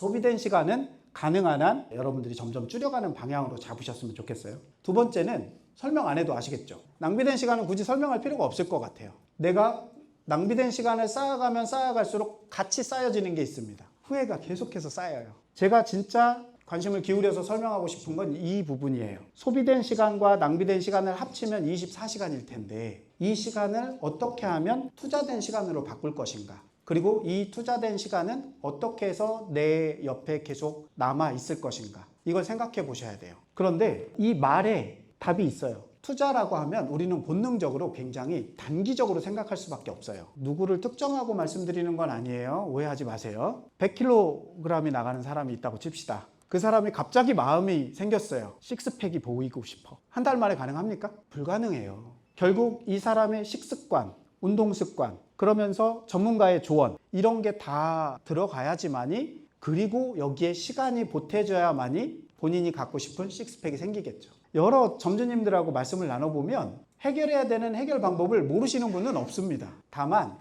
소비된 시간은 가능한 한 여러분들이 점점 줄여가는 방향으로 잡으셨으면 좋겠어요. 두 번째는 설명 안 해도 아시겠죠? 낭비된 시간은 굳이 설명할 필요가 없을 것 같아요. 내가 낭비된 시간을 쌓아가면 쌓아갈수록 같이 쌓여지는 게 있습니다. 후회가 계속해서 쌓여요. 제가 진짜 관심을 기울여서 설명하고 싶은 건 이 부분이에요. 소비된 시간과 낭비된 시간을 합치면 24시간일 텐데 이 시간을 어떻게 하면 투자된 시간으로 바꿀 것인가? 그리고 이 투자된 시간은 어떻게 해서 내 옆에 계속 남아 있을 것인가? 이걸 생각해 보셔야 돼요. 그런데 이 말에 답이 있어요. 투자라고 하면 우리는 본능적으로 굉장히 단기적으로 생각할 수밖에 없어요. 누구를 특정하고 말씀드리는 건 아니에요. 오해하지 마세요. 100kg이 나가는 사람이 있다고 칩시다. 그 사람이 갑자기 마음이 생겼어요. 식스팩이 보이고 싶어. 한 달 만에 가능합니까? 불가능해요. 결국 이 사람의 식습관, 운동 습관, 그러면서 전문가의 조언, 이런 게 다 들어가야지만이 그리고 여기에 시간이 보태져야만이 본인이 갖고 싶은 식스팩이 생기겠죠. 여러 점주님들하고 말씀을 나눠보면 해결해야 되는 해결 방법을 모르시는 분은 없습니다. 다만